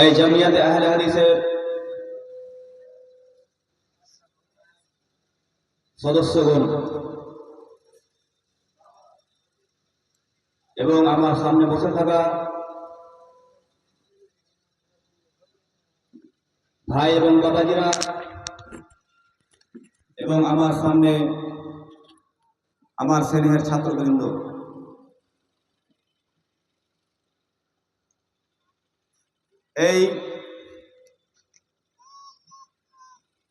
এই জামিয়াতে আহলে হাদিসের সদস্যগণ এবং আমার সামনে বসে থাকা ভাই এবং বাবাজিরা এবং আমার সামনে আমার শ্রেণির ছাত্রবৃন্দ এই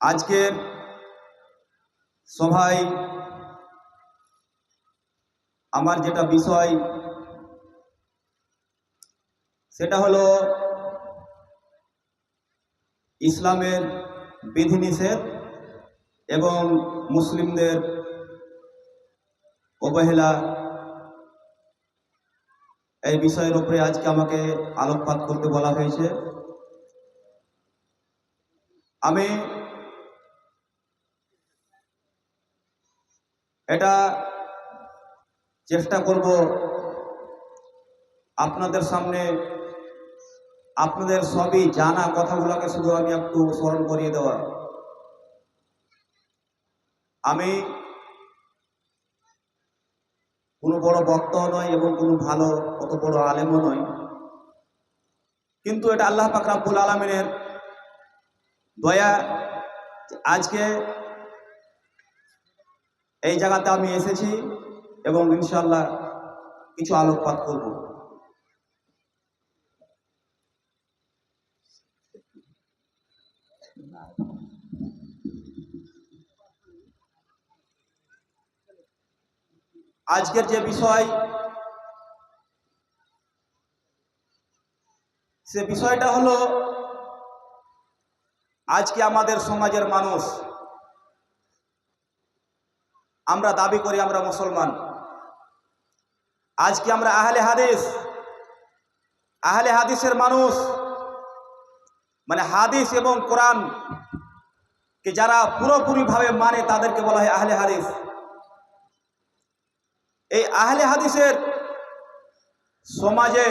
আজকের সভায় আমার যেটা বিষয় সেটা হলো ইসলামের বিধিনিষেধ এবং মুসলিমদের অবহেলা এই বিষয়ের উপরে আজকে আমাকে আলোকপাত করতে বলা হয়েছে। আমি এটা চেষ্টা করব আপনাদের সামনে আপনাদের সবই জানা কথাগুলোকে শুধু আমি একটু স্মরণ করিয়ে দেওয়া। আমি কোনো বড় বক্তাও নয় এবং কোনো ভালো, অত বড় আলেমও নয়। কিন্তু এটা আল্লাহ পাক রাব্বুল আলমিনের দয়া আজকে এই জায়গাতে আমি এসেছি এবং ইনশাল্লাহ কিছু আলোকপাত করব। আজকের যে বিষয়, সে বিষয়টা হলো, আজকে আমাদের সমাজের মানুষ, আমরা দাবি করি আমরা মুসলমান। আজকে আমরা আহলে হাদিস, আহলে হাদিসের মানুষ মানে হাদিস এবং কোরআন কে যারা পুরোপুরিভাবে মানে তাদেরকে বলা হয় আহলে হাদিস। এই আহলে হাদিসের সমাজে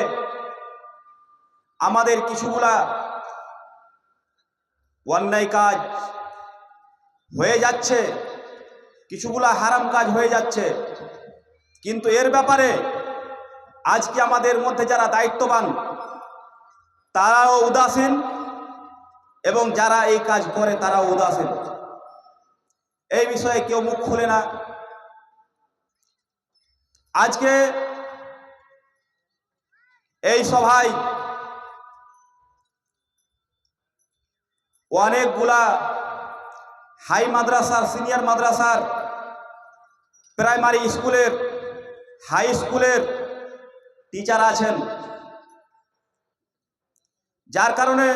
আমাদের কিছুগুলা অন্যায় কাজ হয়ে যাচ্ছে, কিছুগুলা হারাম কাজ হয়ে যাচ্ছে। কিন্তু এর ব্যাপারে আজকে আমাদের মধ্যে যারা দায়িত্ববান, তারাও উদাসীন এবং যারা এই কাজ করে তারাও উদাসীন। এই বিষয়ে কেউ মুখ খুলে না। আজকে এই সভায় অনেকগুলা হাই মাদ্রাসার, সিনিয়র মাদ্রাসার, প্রাইমারি স্কুলের, হাই স্কুলের টিচার আছেন। যার কারণে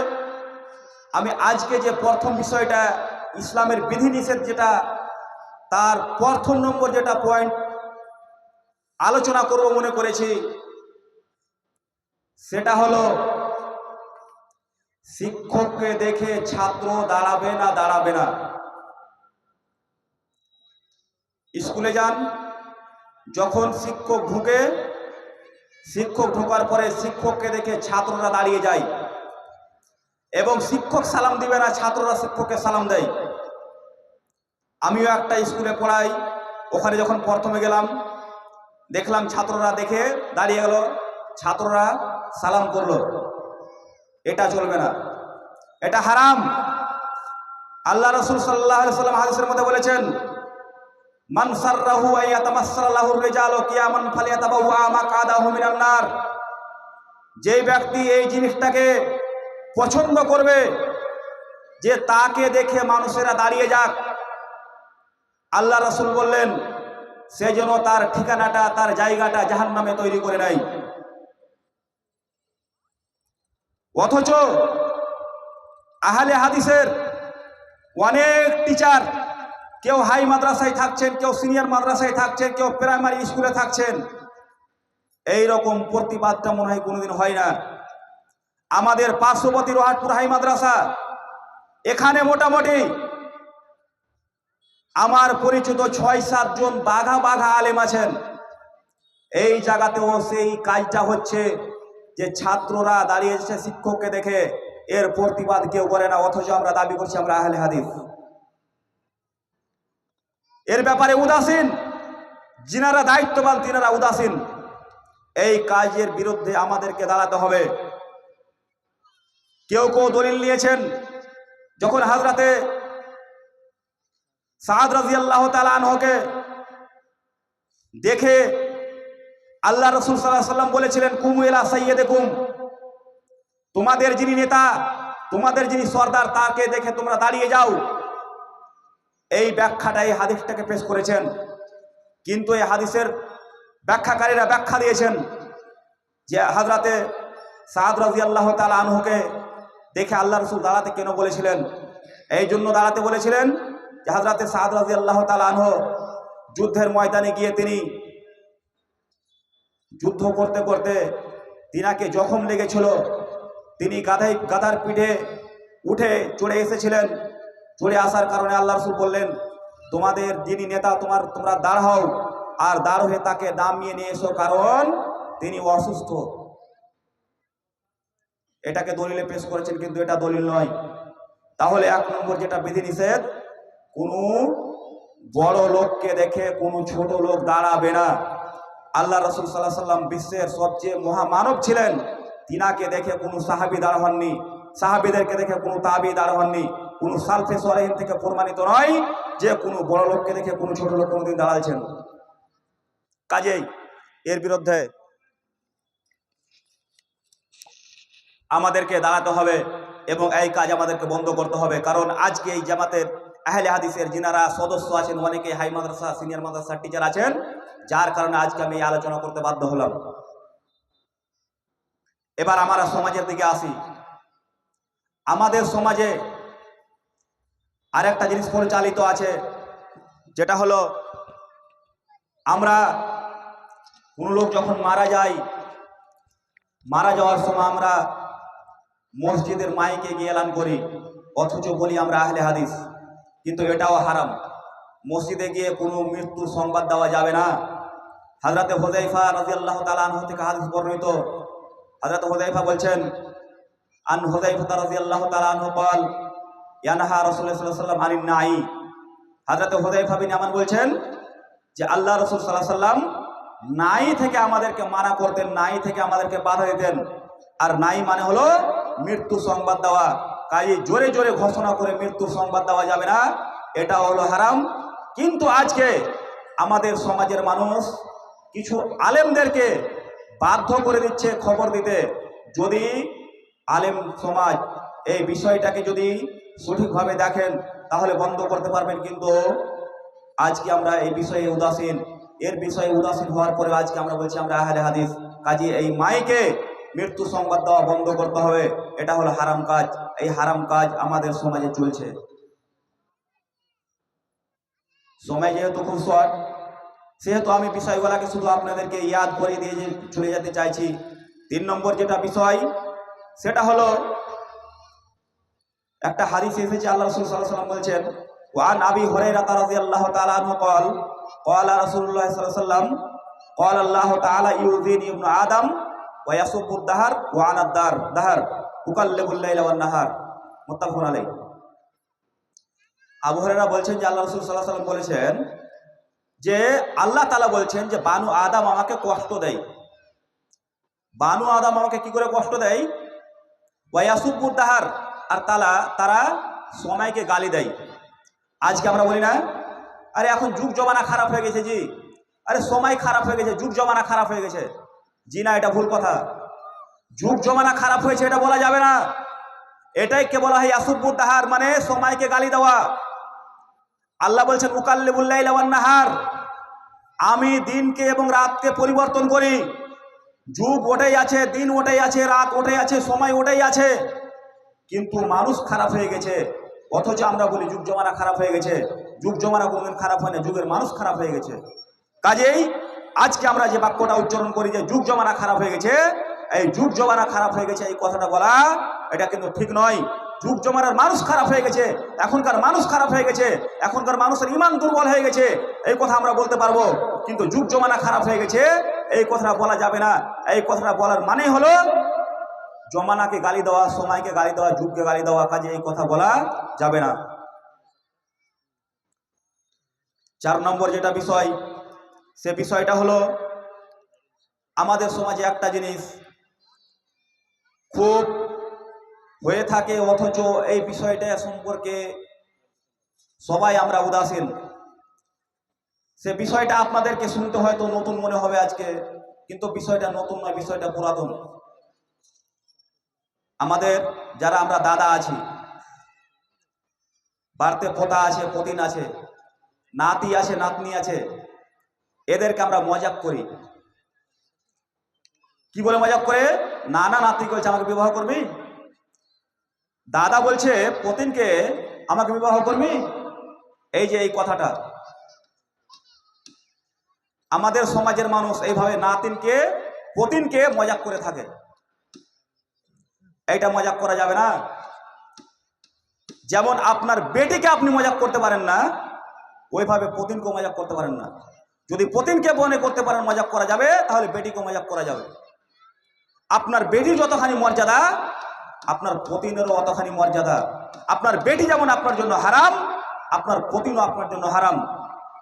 আমি আজকে যে প্রথম বিষয়টা, ইসলামের বিধিনিষেধ যেটা, তার প্রথম নম্বর যেটা পয়েন্ট আলোচনা করব মনে করেছি। সেটা হলো, শিক্ষককে দেখে ছাত্র দাঁড়াবে না দাঁড়াবে না। স্কুলে যান, যখন শিক্ষক ঢুকে, শিক্ষক ঢোকার পরে শিক্ষককে দেখে ছাত্ররা দাঁড়িয়ে যায়। এবং শিক্ষক সালাম দিবে না, ছাত্ররা শিক্ষককে সালাম দেয়। আমিও একটা স্কুলে পড়াই, ওখানে যখন প্রথমে গেলাম দেখলাম ছাত্ররা দেখে দাঁড়িয়ে গেল। ছাত্ররা সালাম করল। এটা চলবে না। এটা হারাম। আল্লাহ রসুল সাল্লাহ সাল্লাম হাদিসের মধ্যে বলেছেন নার। যেই ব্যক্তি এই জিনিসটাকে পছন্দ করবে, যে তাকে দেখে মানুষেরা দাঁড়িয়ে যাক। আল্লাহ রসুল বললেন সে যেন তার ঠিকানাটা, তার জায়গাটা জাহান নামে তৈরি করে নেয় অথচ আহলে হাদিসের অনেক টিচার কেউ হাই মাদ্রাসায় থাকছেন, কেউ সিনিয়র মাদ্রাসায় থাকছেন, কেউ প্রাইমারি স্কুলে থাকছেন। এই রকম প্রতিবাদটা মনে হয় কোনোদিন হয় না। আমাদের পার্শ্ববর্তী রোহাটপুর হাই মাদ্রাসা, এখানে মোটামুটি আমার পরিচিত ছয় সাতজন বাঘা বাঘা আলেম আছেন। এই জায়গাতেও সেই কাজটা হচ্ছে যে ছাত্ররা দাঁড়িয়েছে শিক্ষককে দেখে, এর প্রতিবাদ কেউ করে না, অথচ আমরা দাবি করছি আমরা আহলে হাদিস। এর ব্যাপারে উদাসীন, যিনারা দায়িত্ববান তিনারা উদাসীন। এই কাজের বিরুদ্ধে আমাদেরকে দাঁড়াতে হবে। কেউ কেউ দলিল নিয়েছেন, যখন হাজরাতে সাদ রাজি আল্লাহ তালকে দেখে আল্লাহ রসুল সাল্লাহ সাল্লাম বলেছিলেন, কুম এলা সাইয়েদে কুম তোমাদের যিনি নেতা, তোমাদের যিনি সর্দার, তাকে দেখে তোমরা দাঁড়িয়ে যাও। এই ব্যাখ্যাটা, এই হাদিসটাকে পেশ করেছেন। কিন্তু এই হাদিসের ব্যাখ্যাকারীরা ব্যাখ্যা দিয়েছেন যে হাজরাতে সাদ রাজি আল্লাহ তালা আনহুকে দেখে আল্লাহ রসুল দাঁড়াতে কেন বলেছিলেন? এই জন্য দাঁড়াতে বলেছিলেন হাজরাতে সাদ রাজি আল্লাহ তালা আনহ যুদ্ধের ময়দানে গিয়ে তিনি যুদ্ধ করতে করতে তিনাকে জখম লেগেছিল। তিনি গাধাই গাধার পিঠে উঠে চড়ে এসেছিলেন। চড়ে আসার কারণে আল্লাহ রসুল বললেন, তোমাদের যিনি নেতা, তোমার, তোমরা দাঁড় হও আর দাঁড় হয়ে তাকে নামিয়ে নিয়ে এসো কারণ তিনি অসুস্থ। এটাকে দলিলে পেশ করেছেন, কিন্তু এটা দলিল নয়। তাহলে এক নম্বর যেটা বিধিনিষেধ কোনো বড় লোককে দেখে কোনো ছোট লোক দাঁড়াবে না। আল্লাহ রসুল সাল্লাহ সাল্লাম বিশ্বের সবচেয়ে মহামানব ছিলেন। তিনাকে দেখে কোনো সাহাবি দাঁড় হননি। সাহাবিদেরকে দেখে কোনো তাবি দাঁড় হননি। কোনো সালফে সরাইন থেকে প্রমাণিত নয় যে কোনো বড় লোককে দেখে কোনো ছোট লোক কোনোদিন দাঁড়াইছেন কাজেই এর বিরুদ্ধে আমাদেরকে দাঁড়াতে হবে এবং এই কাজ আমাদেরকে বন্ধ করতে হবে। কারণ আজকে এই জামাতের আহলে হাদিসের যিনারা সদস্য আছেন, অনেকে হাই মাদ্রাসা, সিনিয়র মাদ্রাসার টিচার আছেন, যার কারণে আজকে আমি আলোচনা করতে বাধ্য হলাম। এবার আমরা সমাজের দিকে আসি। আমাদের সমাজে আরেকটা জিনিস পরিচালিত আছে, যেটা হলো আমরা কোনো লোক যখন মারা যায়, মারা যাওয়ার সময় আমরা মসজিদের মাইকে গিয়ে এলান করি, অথচ বলি আমরা আহলে হাদিস। কিন্তু এটাও হারাম। মসজিদে গিয়ে কোনো মৃত্যুর সংবাদ দেওয়া যাবে না। হাজরাতে হোজাইফা রাজি আল্লাহ তালাহ থেকে হাদিস বর্ণিত। হাজরাতে হোজাইফা বলছেন, আন হোজাইফা রাজি আল্লাহ তালাহ বল ইয়ানহা রসুল্লাহ সাল্লাম নাই হাজরাতে হোজাইফা বিন আমান বলছেন যে, আল্লাহ রসুল সাল্লাহ সাল্লাম নাই থেকে আমাদেরকে মানা করতেন নাই থেকে আমাদেরকে বাধা দিতেন। আর নাই মানে হলো মৃত্যু সংবাদ দেওয়া। কাজে জোরে জোরে ঘোষণা করে মৃত্যুর সংবাদ দেওয়া যাবে না। এটা হলো হারাম। কিন্তু আজকে আমাদের সমাজের মানুষ কিছু আলেমদেরকে বাধ্য করে দিচ্ছে খবর দিতে। যদি আলেম সমাজ এই বিষয়টাকে যদি সঠিকভাবে দেখেন, তাহলে বন্ধ করতে পারবেন। কিন্তু আজকে আমরা এই বিষয়ে উদাসীন। এর বিষয়ে উদাসীন হওয়ার পরে আজকে আমরা বলছি, আমরা আহলে হাদিস কাজে এই মাইকে মৃত্যু সংবাদ দেওয়া বন্ধ করতে হবে এটা হলো হারাম কাজ এই হারাম কাজ আমাদের সমাজে চলছে সময় যেহেতু খুব শর্ট সেহেতু আমি বিষয়গুলোকে শুধু আপনাদেরকে ইয়াদ করে দিয়ে যে চলে যেতে চাইছি তিন নম্বর যেটা বিষয় সেটা হলো একটা হাদিস এসেছে আল্লাহ রসুল সাল্লাহ সাল্লাম বলছেন ওয়ান আবি হরাইরা তারাজি আল্লাহ তাআলা আনহু قال قال رسول الله صلى الله عليه وسلم قال الله تعالى يؤذيني ابن آدم ওয়াসুপুর দাহার ওয়ানার দার, দাহার উকাল উকাল্লেবুল্লাহার মোত্তাফুন আলাই আবহাওয়ারা বলছেন যে আল্লাহ রসুল সাল্লাহ সাল্লাম বলেছেন যে আল্লাহ তালা বলছেন যে বানু আদাম আমাকে কষ্ট দেয়। বানু আদাম আমাকে কি করে কষ্ট দেয়? ওয়াসুবুর দাহার, আর তালা, তারা সময়কে গালি দেয়। আজকে আমরা বলি না, আরে এখন যুগ জমানা খারাপ হয়ে গেছে জি। আরে সময় খারাপ হয়ে গেছে, যুগ জমানা খারাপ হয়ে গেছে। জি না, এটা ভুল কথা। যুগ জমানা খারাপ হয়েছে, এটা বলা যাবে না। এটাই কে বলা হয় আসুব্বুর দাহার মানে সময়কে গালি দেওয়া। আল্লাহ বলছেন উকাল্লিবুল্লাহ নাহার। আমি দিনকে এবং রাতকে পরিবর্তন করি। যুগ ওটাই আছে, দিন ওটাই আছে, রাত ওটাই আছে, সময় ওটাই আছে। কিন্তু মানুষ খারাপ হয়ে গেছে। অথচ আমরা বলি, যুগ জমানা খারাপ হয়ে গেছে। যুগ জমানা কোনোদিন খারাপ হয় না, যুগের মানুষ খারাপ হয়ে গেছে। কাজেই আজকে আমরা যে বাক্যটা উচ্চারণ করি যে যুগ জমানা খারাপ হয়ে গেছে, এই যুগ জমানা খারাপ হয়ে গেছে, এই কথাটা বলা, এটা কিন্তু ঠিক নয়। যুগ জমানার মানুষ খারাপ হয়ে গেছে, এখনকার মানুষ খারাপ হয়ে গেছে, এখনকার মানুষের ইমান দুর্বল হয়ে গেছে, এই কথা আমরা বলতে পারব। কিন্তু যুগ জমানা খারাপ হয়ে গেছে, এই কথাটা বলা যাবে না। এই কথাটা বলার মানে হলো জমানাকে গালি দেওয়া, সময়কে গালি দেওয়া, যুগকে গালি দেওয়া, কাজে এই কথা বলা যাবে না। চার নম্বর যেটা বিষয় সে বিষয়টা হলো, আমাদের সমাজে একটা জিনিস খুব হয়ে থাকে, অথচ এই বিষয়টা সম্পর্কে সবাই আমরা উদাসীন। সে বিষয়টা আপনাদেরকে শুনতে হয়তো নতুন মনে হবে আজকে, কিন্তু বিষয়টা নতুন নয়, বিষয়টা পুরাতন। আমাদের যারা আমরা দাদা আছি, বাড়িতে পোতা আছে, পতিন আছে, নাতি আছে, নাতনি আছে এদেরকে আমরা মজাক করি। কি বলে মজাক করে? না না নাতি বলছে, আমাকে বিবাহ করবি? দাদা বলছে, পতিনকে আমাকে বিবাহ করবি? এই যে এই কথাটা। আমাদের সমাজের মানুষ এইভাবে নাতিনকে, পতিনকে মজাক করে থাকে। এইটা মজাক করা যাবে না। যেমন আপনার বেটিকে আপনি মজাক করতে পারেন না, ওইভাবে পতিনকে মজাক করতে পারেন না। যদি পতিনকে মনে করতে পারেন, মজাক করা যাবে, তাহলে বেটিকে মজাক করা যাবে। আপনার বেটি যতখানি মর্যাদা, আপনার পতিনেরও অতখানি মর্যাদা। আপনার বেটি যেমন আপনার জন্য হারাম, আপনার পতিনও আপনার জন্য হারাম।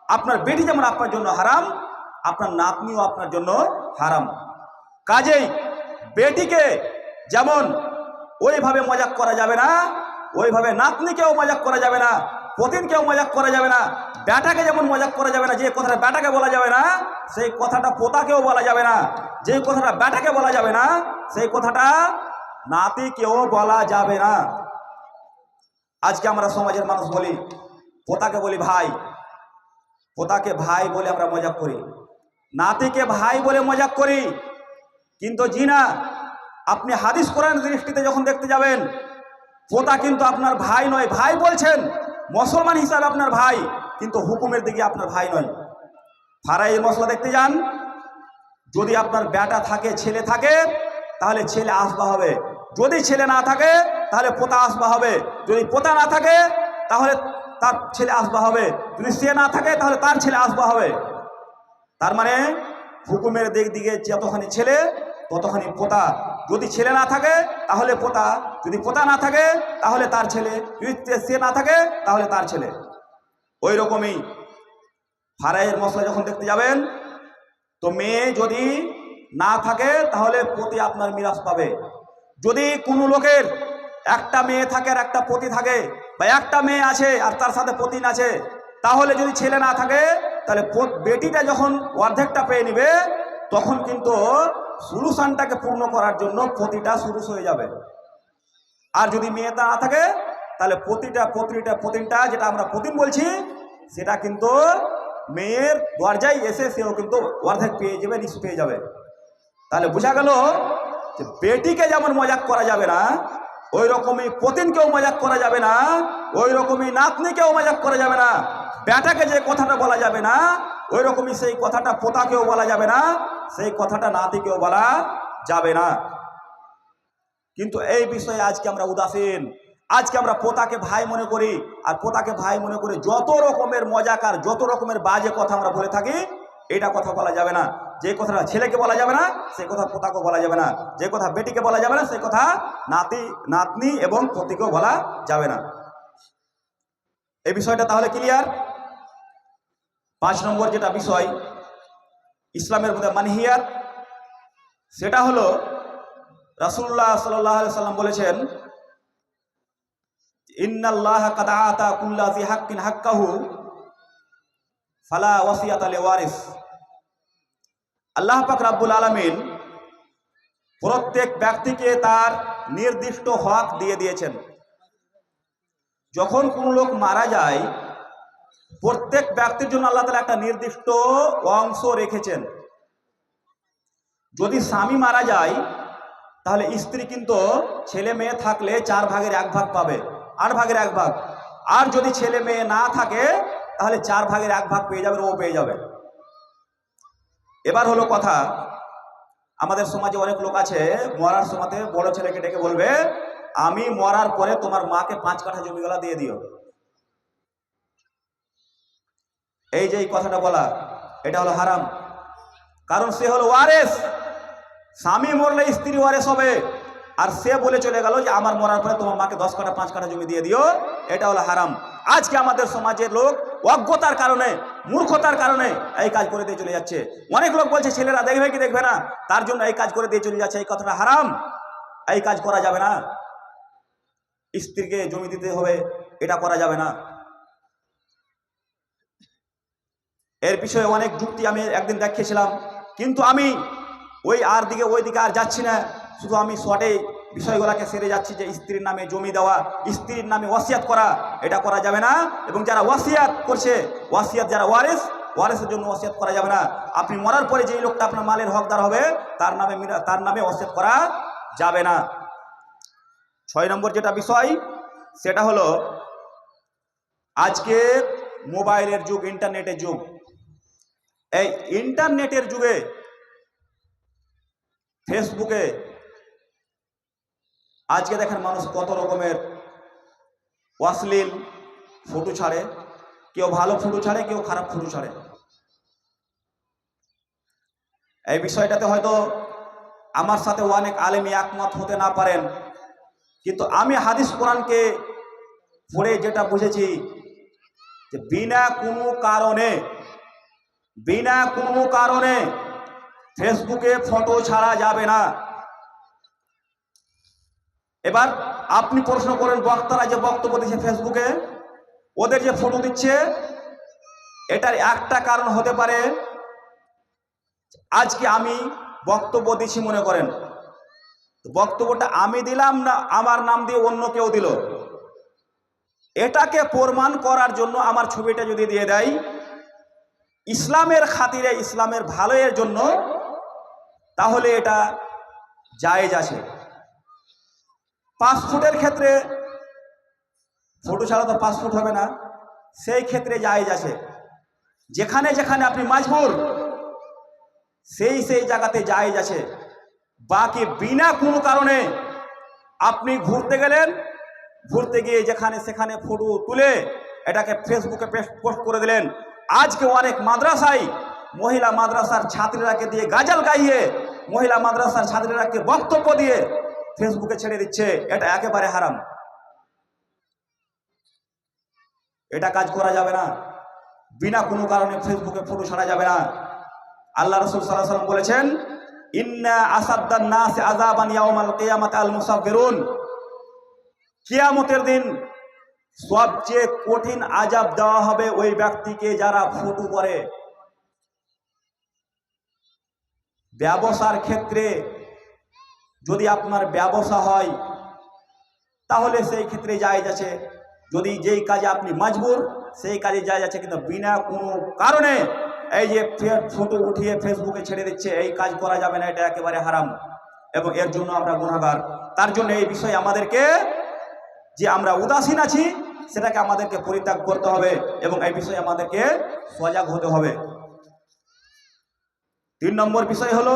আপনার বেটি যেমন আপনার জন্য হারাম, আপনার নাতনিও আপনার জন্য হারাম। কাজেই বেটিকে যেমন ওইভাবে মজাক করা যাবে না, ওইভাবে নাতনিকেও মজাক করা যাবে না পতিনকেও মজাক করা যাবে না। ব্যাটাকে যেমন মজাক করা যাবে না, যে কথাটা ব্যাটাকে বলা যাবে না, সেই কথাটা পোতাকেও বলা যাবে না। যে কথাটা ব্যাটাকে বলা যাবে না, সেই কথাটা নাতিকেও বলা যাবে না। আজকে আমরা সমাজের মানুষ বলি, পোতাকে বলি ভাই, পোতাকে ভাই বলে আমরা মজাক করি। নাতিকে ভাই বলে মজাক করি। কিন্তু জি না আপনি হাদিস কোরআন দৃষ্টিতে যখন দেখতে যাবেন, পোতা কিন্তু আপনার ভাই নয়, ভাই বলছেন। মুসলমান হিসাবে আপনার ভাই, কিন্তু হুকুমের দিকে আপনার ভাই নয়। ফারাই মশলা দেখতে যান। যদি আপনার বেটা থাকে, ছেলে থাকে, তাহলে ছেলে আসবা হবে। যদি ছেলে না থাকে, তাহলে পোতা আসবা হবে। যদি পোতা না থাকে, তাহলে তার ছেলে আসবা হবে। যদি সে না থাকে, তাহলে তার ছেলে আসবা হবে। তার মানে হুকুমের দিক দিকে যতখানি ছেলে, ততখানি পোতা। যদি ছেলে না থাকে, তাহলে পোতা। যদি পোতা না থাকে, তাহলে তার ছেলে। যদি সে না থাকে, তাহলে তার ছেলে। ওই রকমই ফারাইয়ের মশলা যখন দেখতে যাবেন, তো মেয়ে যদি না থাকে, তাহলে পতি আপনার মিরাজ পাবে। যদি কোনো লোকের একটা মেয়ে থাকে আর একটা পতি থাকে, বা একটা মেয়ে আছে আর তার সাথে পতিন আছে, তাহলে যদি ছেলে না থাকে, তাহলে বেটিটা যখন অর্ধেকটা পেয়ে নিবে, তখন কিন্তু সলিউশনটাকে পূর্ণ করার জন্য প্রতিটা সুরুষ হয়ে যাবে। আর যদি মেয়েটা না থাকে, তাহলে প্রতিটা প্রতিটা প্রতিটা যেটা আমরা প্রতিম বলছি, সেটা কিন্তু মেয়ের দরজায় এসে সেও কিন্তু অর্ধেক পেয়ে যাবে, নিচ পেয়ে যাবে। তাহলে বোঝা গেল যে বেটিকে যেমন মজাক করা যাবে না ওই রকমই পতিনকেও মজাক করা যাবে না, ওই রকমই নাতনিকেও মজাক করা যাবে না বেটাকে যে কথাটা বলা যাবে না, ওই রকমই সেই কথাটা পোতাকেও বলা যাবে না, সেই কথাটা নাতিকেও বলা যাবে না। কিন্তু এই বিষয়ে আজকে আমরা উদাসীন, আজকে আমরা পোতাকে ভাই মনে করি, আর পোতাকে ভাই মনে করে যত রকমের মজাকার, যত রকমের বাজে কথা আমরা বলে থাকি, এটা কথা বলা যাবে না। যে কথাটা ছেলেকে বলা যাবে না, সে কথা পোতাকে বলা যাবে না। যে কথা বেটিকে বলা যাবে না সেই কথা নাতি, নাতনি এবং পতিকেও বলা যাবে না। এই বিষয়টা তাহলে ক্লিয়ার পাঁচ নম্বর যেটা বিষয়, ইসলামের মধ্যে মানহিয়াত, সেটা হলো রাসুল্লাহ সাল্লাহ সাল্লাম বলেছেন, ইন্নাল্লাহ কাদা আতা কুল্লা ফি হাক্কিন হাক্কাহু, ফালা ওয়াসিয়াত আলে ওয়ারিস। আল্লাহ পাক রাব্বুল আলামিন প্রত্যেক ব্যক্তিকে তার নির্দিষ্ট হক দিয়ে দিয়েছেন। যখন কোনো লোক মারা যায়, প্রত্যেক ব্যক্তির জন্য আল্লাহ তালা একটা নির্দিষ্ট অংশ রেখেছেন। যদি স্বামী মারা যায়, তাহলে স্ত্রী কিন্তু ছেলে মেয়ে থাকলে চার ভাগের এক ভাগ পাবে, আট ভাগের এক ভাগ। আর যদি ছেলে মেয়ে না থাকে, তাহলে চার ভাগের এক ভাগ পেয়ে যাবে, ও পেয়ে যাবে। এবার হলো কথা। আমাদের সমাজে অনেক লোক আছে, মরার সময়তে বড় ছেলেকে ডেকে বলবে, আমি মরার পরে তোমার মাকে পাঁচ কাঠা জমিগুলা দিয়ে দিও। এই যে এই কথাটা বলা, এটা হলো হারাম। কারণ সে হলো ওয়ারেস। স্বামী মরলে স্ত্রী ওয়ারেস হবে। আর সে বলে চলে গেল যে আমার মরার পরে তোমার মাকে দশ কাঠা, পাঁচ কাটা জমি দিয়ে দিও, এটা হলো হারাম। আজকে আমাদের সমাজের লোক অজ্ঞতার কারণে, মূর্খতার কারণে এই কাজ করে দিয়ে চলে যাচ্ছে। অনেক লোক বলছে, ছেলেরা দেখবে কি দেখবে না? তার জন্য এই কাজ করে দিয়ে চলে যাচ্ছে, এই কথাটা হারাম। এই কাজ করা যাবে না। স্ত্রীকে জমি দিতে হবে, এটা করা যাবে না। এর বিষয়ে অনেক যুক্তি আমি একদিন দেখিয়েছিলাম, কিন্তু আমি ওই আর দিকে, ওই দিকে আর যাচ্ছি না। শুধু আমি শর্টে বিষয়গুলোকে সেরে যাচ্ছি যে স্ত্রীর নামে জমি দেওয়া, স্ত্রীর নামে ওয়াসিয়াত করা, এটা করা যাবে না। এবং যারা ওয়াসিয়াত করছে, ওয়াসিয়াত যারা ওয়ারিস, ওয়ারিসের জন্য ওয়াসিয়াত করা যাবে না। আপনি মরার পরে যেই লোকটা আপনার মালের হকদার হবে, তার নামে তার নামে ওয়াসিয়াত করা যাবে না। ছয় নম্বর যেটা বিষয়, সেটা হলো, আজকে মোবাইলের যুগ, ইন্টারনেটের যুগ। এই ইন্টারনেটের যুগে ফেসবুকে আজকে দেখেন মানুষ কত রকমের অশ্লীল ফটো ছাড়ে। কেউ ভালো ফটো ছাড়ে, কেউ খারাপ ফটো ছাড়ে। এই বিষয়টাতে হয়তো আমার সাথে অনেক আলেমী একমত হতে না পারেন। কিন্তু আমি হাদিস কোরআনকে পড়ে যেটা বুঝেছি যে বিনা কোনো কারণে, বিনা কোনো কারণে ফেসবুকে ফটো ছাড়া যাবে না। এবার আপনি প্রশ্ন করেন, বক্তারা যে বক্তব্য দিচ্ছে ফেসবুকে, ওদের যে ফটো দিচ্ছে, এটার একটা কারণ হতে পারে, আজকে আমি বক্তব্য দিচ্ছি মনে করেন। বক্তব্যটা আমি দিলাম না, আমার নাম দিয়ে অন্য কেউ দিল? এটাকে প্রমাণ করার জন্য আমার ছবিটা যদি দিয়ে দেয়, ইসলামের খাতিরে, ইসলামের ভালোয়ের জন্য, তাহলে এটা জায়েজ আছে। পাসপোর্টের ক্ষেত্রে ফটো ছাড়া তো পাসপোর্ট হবে না, সেই ক্ষেত্রে জায়েজ আছে। যেখানে যেখানে আপনি মাজবুর সেই সেই জায়গাতে জায়েজ আছে। বাকি বিনা কোনো কারণে আপনি ঘুরতে গেলেন, ঘুরতে গিয়ে যেখানে সেখানে ফটো তুলে এটাকে ফেসবুকে পোস্ট করে দিলেন। আজকে অনেক মাদ্রাসায় মহিলা মাদ্রাসার ছাত্রীরাকে দিয়ে গাজাল গাইয়ে মহিলা মাদ্রাসার ছাত্রীরাকে বক্তব্য দিয়ে ফেসবুকে ছেড়ে দিচ্ছে, এটা একেবারে হারাম। এটা কাজ করা যাবে না। বিনা কোনো কারণে ফেসবুকে ফটো ছাড়া যাবে না। আল্লাহ রসুল সাল্লাহ সাল্লাম বলেছেন, ইন্না আসাদ্দান নাস আযাবান ইয়াউমাল কিয়ামাত আল মুসাফিরুন। কিয়ামতের দিন সবচেয়ে কঠিন আজাব দেওয়া হবে ওই ব্যক্তিকে যারা ফটো করে। ব্যবসার ক্ষেত্রে যদি আপনার ব্যবসা হয়, তাহলে সেই ক্ষেত্রে যায় যাচ্ছে যদি যেই কাজে আপনি মজবুর, সেই কাজে যায় যাচ্ছে কিন্তু বিনা কোনো কারণে এই যে ফটো উঠিয়ে ফেসবুকে ছেড়ে দিচ্ছে, এই কাজ করা যাবে না, এটা একেবারে হারাম এবং এর জন্য আমরা গুণাগার তার জন্য এই বিষয়ে আমাদেরকে যে আমরা উদাসীন আছি, সেটাকে আমাদেরকে পরিত্যাগ করতে হবে এবং এই বিষয়ে আমাদেরকে সজাগ হতে হবে। তিন নম্বর বিষয় হলো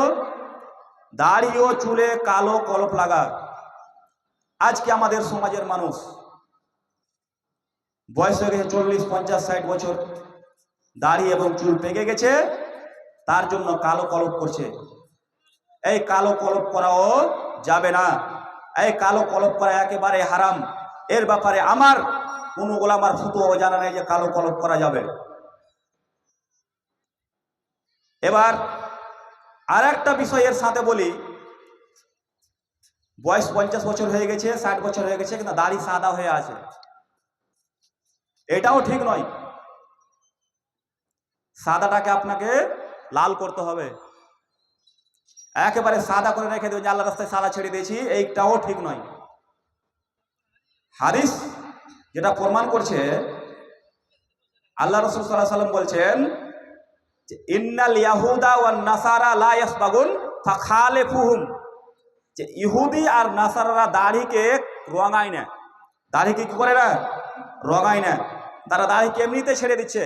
দাড়ি ও চুলে কালো কলপ লাগা আজকে আমাদের সমাজের মানুষ বয়স হয়ে গেছে চল্লিশ, পঞ্চাশ, ষাট বছর দাড়ি এবং চুল পেকে গেছে, তার জন্য কালো কলপ করছে। এই কালো কলপ করাও যাবে না। এই কালো কলপ করা একেবারে হারাম। এর ব্যাপারে আমার কোনো গোলামার ফুতুও জানা নেই যে কালো কলপ করা যাবে। এবার আর একটা বিষয় এর সাথে বলি। বয়স পঞ্চাশ বছর হয়ে গেছে, ষাট বছর হয়ে গেছে, কিন্তু দাড়ি সাদা হয়ে আছে। এটাও ঠিক নয়। সাদাটাকে আপনাকে লাল করতে হবে। একেবারে সাদা করে রেখে দেবেন আল্লাহ রাস্তায় সাদা ছেড়ে দিয়েছি, এইটাও ঠিক নয়। হাদিস যেটা প্রমাণ করছে, আল্লাহ রসুল সাল্লাহ সাল্লাম বলছেন যে ইন্নাল ইয়াহুদা ওয়ান নাসারা লা ইয়াসবাগুন ফাখালিফুহুম। যে ইহুদি আর নাসারারা দাড়িকে রঙায় না দাড়িকে কি করে না রঙায় না তারা দাড়িকে এমনিতে ছেড়ে দিচ্ছে।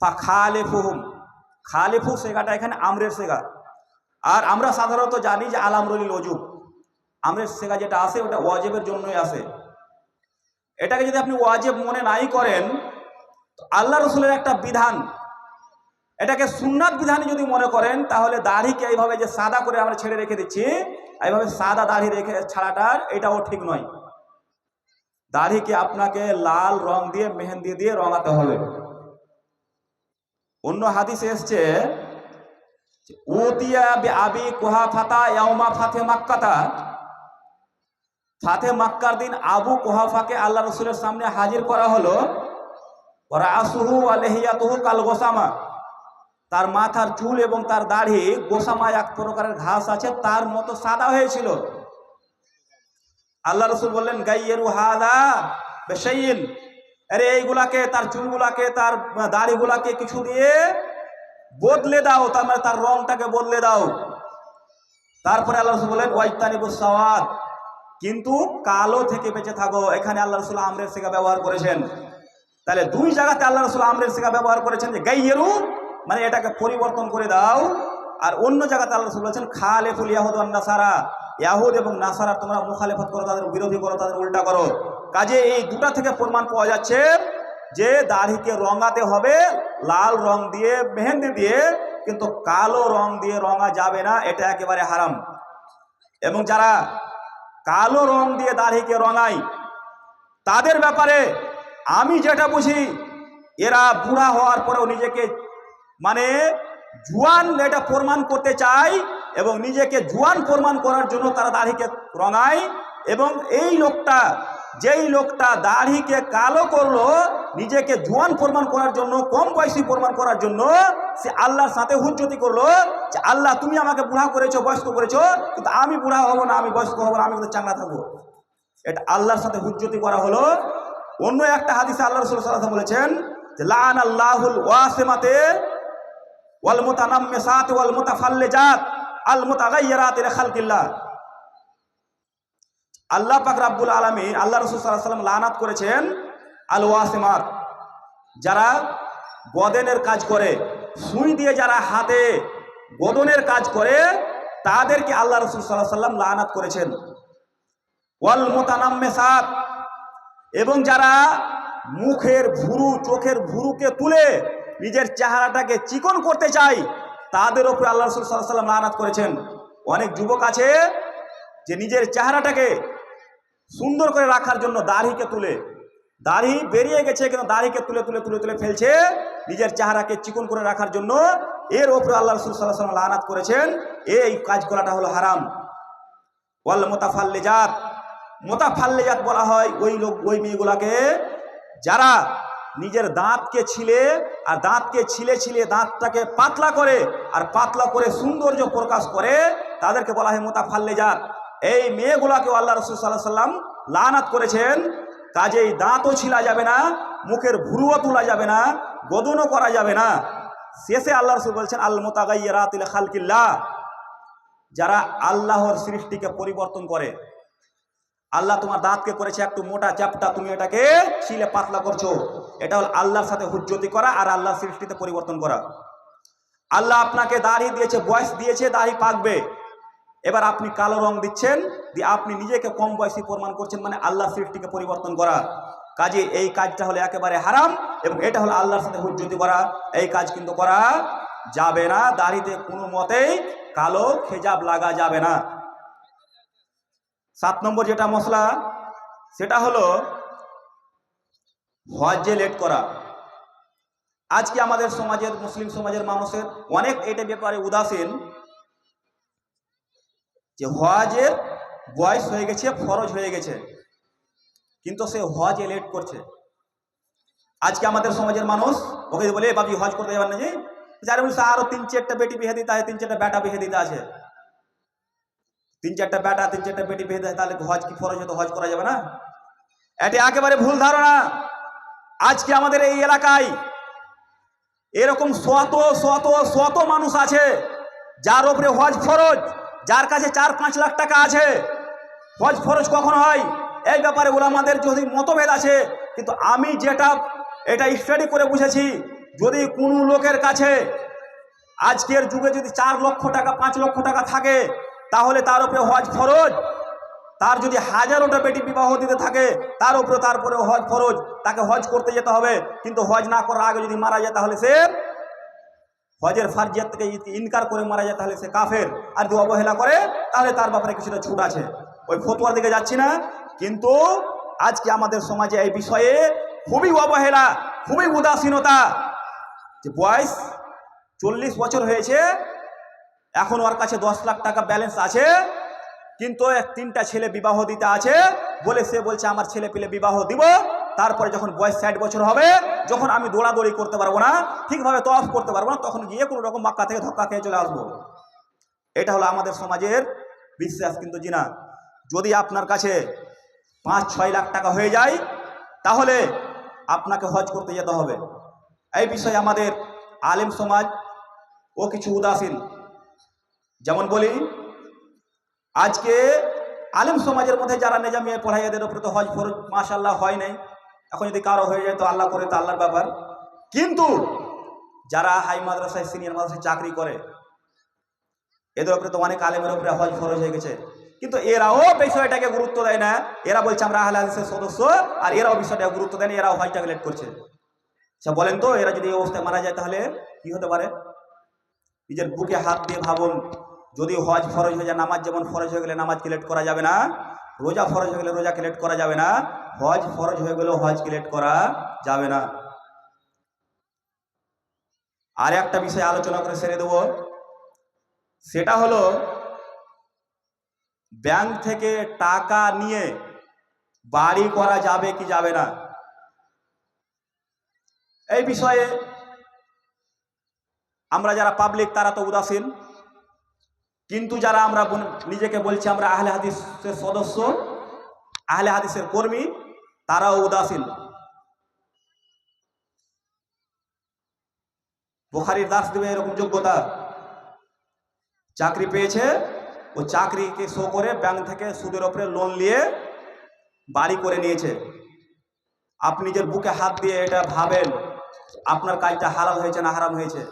ফা ফাখালিফুহুম। খালিফু শেখাটা এখানে আমরের শেখা আর আমরা সাধারণত জানি যে আলামরুল অজুব আমরের শেখা যেটা আসে ওটা ওয়াজেবের জন্যই আসে এটাকে যদি আপনি ওয়াজেব মনে নাই করেন আল্লাহ রসুলের একটা বিধান এটাকে সুন্নাত বিধানে যদি মনে করেন, তাহলে দাড়িকে এইভাবে যে সাদা করে আমরা ছেড়ে রেখে দিচ্ছি, এইভাবে সাদা দাড়ি রেখে ছাড়াটার এটাও ঠিক নয়। দাড়িকে আপনাকে লাল রং দিয়ে, মেহেন্দি দিয়ে রঙাতে হবে। অন্য হাদিসে এসছে উতিয়া আবি কুহা ফাতা, ইয়াউমা ফাতে মাক্কাতা। ফাতে মাক্কার দিন আবু কুহাফাকে আল্লাহ রসুলের সামনে হাজির করা হলো ওরা আসুহু আলহিয়াতুহু কাল গোসামা। তার মাথার চুল এবং তার দাড়ি গোসামায় এক প্রকারের ঘাস আছে, তার মতো সাদা হয়েছিল। আল্লাহ রসুল বললেন, গাইয়েরু হাদা বেশাইন। আরে এইগুলাকে, তার চুলগুলাকে, তার দাড়িগুলাকে কিছু দিয়ে বদলে দাও, তার মানে তার রংটাকে বদলে দাও। তারপরে আল্লাহ রসুল বললেন, ওয়াইতানিবু সাওয়াদ। কিন্তু কালো থেকে বেঁচে থাকো। এখানে আল্লাহ রসুল আমরের শিকা ব্যবহার করেছেন। তাহলে দুই জায়গাতে আল্লাহ রসুল আমরের শিকা ব্যবহার করেছেন যে, গাইয়েরু মানে এটাকে পরিবর্তন করে দাও। আর অন্য জায়গাতে আল্লাহ রসুল বলছেন, খালেফুল ইয়াহুদ নাসারা। ইয়াহুদ এবং নাসারা তোমরা মুখালেফত করো, তাদের বিরোধী করো, তাদের উল্টা করো। কাজে এই দুটা থেকে প্রমাণ পাওয়া যাচ্ছে যে দাড়িকে রঙাতে হবে, লাল রং দিয়ে, মেহেন্দি দিয়ে, কিন্তু কালো রং দিয়ে রঙা যাবে না, এটা একেবারে হারাম। এবং যারা কালো রং দিয়ে দাড়িকে রঙায়, তাদের ব্যাপারে আমি যেটা বুঝি, এরা বুড়া হওয়ার পরেও নিজেকে মানে জুয়ান এটা প্রমাণ করতে চায় এবং নিজেকে জুয়ান প্রমাণ করার জন্য তারা দাড়িকে রঙায় এবং এই লোকটা, যেই লোকটা দাড়িকে কালো করল, নিজেকে জুয়ান প্রমাণ করার জন্য, কম বয়সী প্রমাণ করার জন্য, সে আল্লাহর সাথে হুজ্জতি করল যে, আল্লাহ, তুমি আমাকে বুড়া করেছ, বয়স্ক করেছ, কিন্তু আমি বুড়া হব না, আমি বয়স্ক হব না, আমি কিন্তু চাঙ্গা থাকব। এটা আল্লাহর সাথে হুজ্জতি করা হলো। অন্য একটা হাদিসে আল্লাহ রসুল সাল্লাহ বলেছেন যে লান আল্লাহুল ওয়াসেমাতে ওয়াল মুতানাম্মিসাত ওয়াল মুতাফাল্লিজাত আল মুতাগায়্যিরাত ইলা খালকিল্লাহ। আল্লাহ পাক রাব্বুল আলামিন, আল্লাহ রাসূল সাল্লাল্লাহু আলাইহি ওয়াসাল্লাম লানাত করেছেন আল ওয়াসিমাত যারা গদেনের কাজ করে, সুই দিয়ে যারা হাতে গদনের কাজ করে, তাদেরকে আল্লাহ রসুল সাল্লাহ সাল্লাম লানাত করেছেন। ওয়াল মোতানাম্মেসাত এবং যারা মুখের ভুরু, চোখের ভুরুকে তুলে নিজের চেহারাটাকে চিকন করতে চাই, তাদের ওপরে আল্লাহ রসুল সাল্লাহ সাল্লাম লানাত করেছেন। অনেক যুবক আছে যে নিজের চেহারাটাকে সুন্দর করে রাখার জন্য দাড়িকে তুলে, দাড়ি বেরিয়ে গেছে কিন্তু দাড়িকে তুলে তুলে তুলে তুলে ফেলছে। নিজের চেহারাকে চিকন করে রাখার জন্য এর ওপরে আল্লাহ রসুল সাল্লাহ সাল্লাম লানাত করেছেন। এই কাজ করাটা হলো হারাম। ওয়াল মোতাফাল্লেজাত মোতাফাল্লেজাত বলা হয় ওই লোক, ওই মেয়েগুলাকে যারা নিজের দাঁতকে ছিলে আর দাঁতকে ছিলে ছিলে দাঁতটাকে পাতলা করে আর পাতলা করে সৌন্দর্য প্রকাশ করে তাদেরকে বলা হয় মোতাফাল্লেজাত। এই মেয়েগুলাকেও আল্লাহ রসুল সাল্লাহ সাল্লাম লানাত করেছেন। কাজেই দাঁতও ছিলা যাবে না, মুখের ভুরুও তোলা যাবে না, গদনও করা যাবে না। শেষে আল্লাহ রসুল বলছেন আল মোতাগাইয়ারাতিল খালকিল্লা যারা আল্লাহর সৃষ্টিকে পরিবর্তন করে আল্লাহ তোমার দাঁতকে করেছে একটু মোটা চাপটা তুমি এটাকে ছিলে পাতলা করছ। এটা হল আল্লাহর সাথে হুজ্জতি করা আর আল্লাহ সৃষ্টিতে পরিবর্তন করা। আল্লাহ আপনাকে দাড়ি দিয়েছে, বয়স দিয়েছে, দাড়ি পাকবে। এবার আপনি কালো রং দিচ্ছেন, দিয়ে আপনি নিজেকে কম বয়সী প্রমাণ করছেন মানে আল্লাহ সৃষ্টিকে পরিবর্তন করা। কাজে এই কাজটা হলো একেবারে হারাম এবং এটা হলো আল্লাহর সাথে হুজ্জতি করা। এই কাজ কিন্তু করা যাবে না, দাড়িতে কোনো মতেই কালো খেজাব লাগা যাবে না। সাত নম্বর যেটা মশলা, সেটা হলো হজে লেট করা। আজকে আমাদের সমাজের, মুসলিম সমাজের মানুষের অনেক এটা ব্যাপারে উদাসীন, যে হজের বয়স হয়ে গেছে, ফরজ হয়ে গেছে, কিন্তু সে হজে লেট করছে। আজকে আমাদের সমাজের মানুষ ওকে বলে, "এ বাবি হজ করতে যাবেন না যে যারা তিন চারটা বেটি বিয়ে দিতে আছে, তিন চারটা বেটা বিহে দিতে আছে। তিন চারটা বেটা তিন চারটা বেটি বিয়ে দেয়, তাহলে হজ কি ফরজ হতো? হজ করা যাবে না? এটি একেবারে ভুল ধারণা। আজকে আমাদের এই এলাকায় এরকম শত শত শত মানুষ আছে, যার ওপরে হজ ফরজ, যার কাছে চার, পাঁচ লাখ টাকা আছে। হজ ফরজ কখন হয়? এই ব্যাপারে ওলামাদের যদি মতভেদ আছে, কিন্তু আমি যেটা, এটা স্টাডি করে বুঝেছি, যদি কোনো লোকের কাছে আজকের যুগে যদি চার লক্ষ টাকা, পাঁচ লক্ষ টাকা থাকে তাহলে তার উপরে হজ ফরজ। তার যদি হাজারোটা বেটি বিবাহ দিতে থাকে, তার উপরে তারপরে হজ ফরজ। তাকে হজ করতে যেতে হবে, কিন্তু হজ না করার আগে যদি মারা যায়, তাহলে সে হজের ফার্জিয়াত থেকে ইনকার করে মারা যায়, তাহলে সে কাফের। আর যদি অবহেলা করে, তাহলে তার ব্যাপারে কিছুটা ছুট আছে। ওই ফতুয়ার দিকে যাচ্ছি না, কিন্তু আজকে আমাদের সমাজে এই বিষয়ে খুবই অবহেলা, খুবই উদাসীনতা। যে বয়স চল্লিশ বছর হয়েছে এখন ওর কাছে দশ লাখ টাকা ব্যালেন্স আছে, কিন্তু তিনটা ছেলে বিবাহ দিতে আছে, বলে সে বলছে, আমার ছেলে পেলে বিবাহ দিব। তারপরে যখন বয়স ষাট বছর হবে, যখন আমি দৌড়াদৌড়ি করতে পারব না, ঠিকভাবে তফ করতে পারব না, তখন গিয়ে কোনো রকম মাক্কা থেকে ধক্কা খেয়ে চলে আসব। এটা হলো আমাদের সমাজের বিশ্বাস, কিন্তু জিনা, যদি আপনার কাছে পাঁচ, ছয় লাখ টাকা হয়ে যায়, তাহলে আপনাকে হজ করতে যেতে হবে। এই বিষয়ে আমাদের আলেম সমাজ ও কিছু উদাসীন যেমন বলি, আজকে আলেম সমাজের মধ্যে যারা নেজামিয়া পড়াই এদের উপরে তো হজ ফরজ মাশাল্লাহ হয় নাই। এখন যদি কারও হয়ে যায়, তো আল্লাহ করে, তো আল্লাহর ব্যাপার। কিন্তু যারা হাই মাদ্রাসায়, সিনিয়র মাদ্রাসায় চাকরি করে, এদের উপরে তো অনেক আলেমের উপরে হজ ফরজ হয়ে গেছে। কিন্তু এরাও বিষয়টাকে গুরুত্ব দেয় না। এরা বলছে, আমরা আহলে সদস্য, আর এরাও বিষয়টাকে গুরুত্ব দেয় না, এরাও হজটাকে লেট করছে। আচ্ছা বলেন তো, এরা যদি এই অবস্থায় মারা যায়, তাহলে কি হতে পারে? নিজের বুকে হাত দিয়ে ভাবুন। যদি হজ ফরজ হয়ে যায়, নামাজ যেমন ফরজ হয়ে গেলে নামাজ লেট করা যাবে না? রোজা ফরজ হয়ে গেলে রোজা লেট করা যাবে না? হজ ফরজ হয়ে গেলেও হজ লেট করা যাবে না। আর একটা বিষয় আলোচনা করে সেরে দেব। সেটা হলো ব্যাংক থেকে টাকা নিয়ে বাড়ি করা যাবে কি যাবে না? এই বিষয়ে আমরা যারা পাবলিক তারা তো উদাসীন। কিন্তু যারা আমরা নিজেকে বলছি আমরা আহলে হাদিসের সদস্য, আহলে হাদিসের কর্মী, তারাও উদাসীন। বোখারির দাস দেবে এরকম যোগ্যতা। চাকরি পেয়েছে, ও চাকরিকে শো করে ব্যাংক থেকে সুদের ওপরে লোন নিয়ে বাড়ি করে নিয়েছে। আপনি নিজের বুকে হাত দিয়ে এটা ভাবেন, আপনার কাজটা হালাল হয়েছে না হারাম হয়েছে?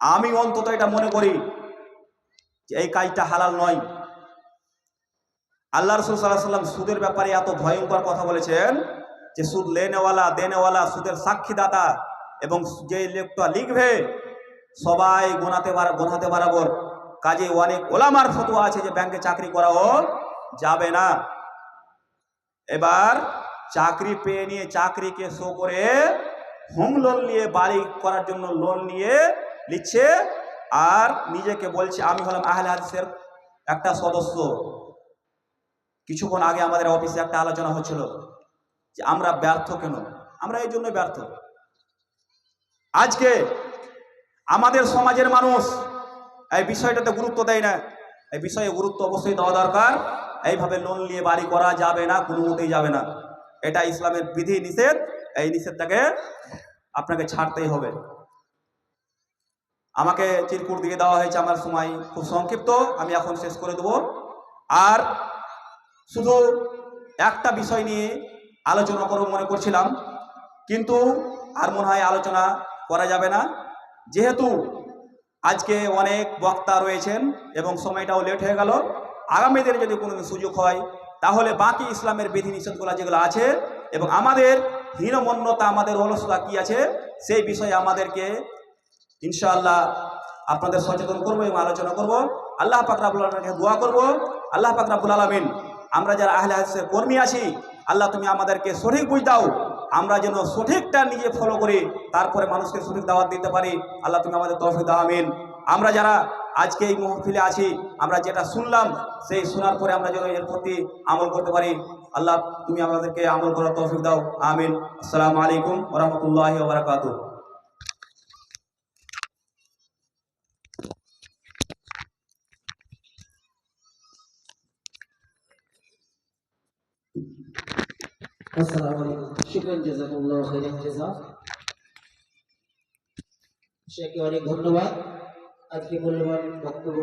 আমি অন্তত এটা মনে করি যে এই কাজটা হালাল নয়। আল্লাহ রসুল সাল্লাহ সাল্লাম সুদের ব্যাপারে এত ভয়ঙ্কর কথা বলেছেন যে সুদ লেনেওয়ালা, দেনেওয়ালা, সুদের সাক্ষীদাতা এবং যে লোকটা লিখবে, সবাই গোনাতে গোনাতে বরাবর। কাজে অনেক ওলামার ফতোয়া আছে যে ব্যাংকে চাকরি করাও যাবে না। এবার চাকরি পেয়ে নিয়ে চাকরিকে শো করে হোম লোন নিয়ে, বাড়ি করার জন্য লোন নিয়ে নিচ্ছে আর নিজেকে বলছে, আমি হলাম আহলে হাদিসের একটা সদস্য। কিছুক্ষণ আগে আমাদের অফিসে একটা আলোচনা হচ্ছিল যে, আমরা ব্যর্থ কেন? আমরা এই জন্য ব্যর্থ। আজকে আমাদের সমাজের মানুষ এই বিষয়টাতে গুরুত্ব দেয় না। এই বিষয়ে গুরুত্ব অবশ্যই দেওয়া দরকার। এইভাবে লোন নিয়ে বাড়ি করা যাবে না, কোনো মতেই যাবে না। এটা ইসলামের বিধি নিষেধ। এই নিষেধটাকে আপনাকে ছাড়তেই হবে। আমাকে চিরকুট দিয়ে দেওয়া হয়েছে আমার সময়। খুব সংক্ষিপ্ত, আমি এখন শেষ করে দেব। আর শুধু একটা বিষয় নিয়ে আলোচনা করব মনে করছিলাম, কিন্তু আর মনে হয় আলোচনা করা যাবে না। যেহেতু আজকে অনেক বক্তা রয়েছেন এবং সময়টাও লেট হয়ে গেল, আগামী দিনে যদি কোনো সুযোগ হয়, তাহলে বাকি ইসলামের বিধি নিষেধগুলো যেগুলো আছে এবং আমাদের হীনমন্যতা, আমাদের অলসতা কি আছে, সেই বিষয়ে আমাদেরকে ইনশাআল্লাহ আপনাদের সচেতন করব এবং আলোচনা করব। আল্লাহ পাকরাবুল আলমীকে দোয়া করব। আল্লাহ পাকরাবুল আলমিন, আমরা যারা আহলে হাদিসের কর্মী আছি, আল্লাহ তুমি আমাদেরকে সঠিক বুঝ দাও। আমরা যেন সঠিকটা নিজে ফলো করি, তারপরে মানুষকে সঠিক দাওয়াত দিতে পারি। আল্লাহ তুমি আমাদের তৌফিক দাও, আমিন। আমরা যারা আজকে এই মহফিলে আছি, আমরা যেটা শুনলাম, সেই শোনার পরে আমরা যেন এর প্রতি আমল করতে পারি। আল্লাহ তুমি আমাদেরকে আমল করার তৌফিক দাও, আমিন। আসসালামু আলাইকুম ওরহমতুল্লাহ বারাকাতু আসসালামু আলাইকুম। শুকরান জাযাকুল্লাহ খাইরান জাযা শেখকে অনেক ধন্যবাদ। আজকে মূল্যবান বক্তব্য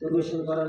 পরিবেশন করার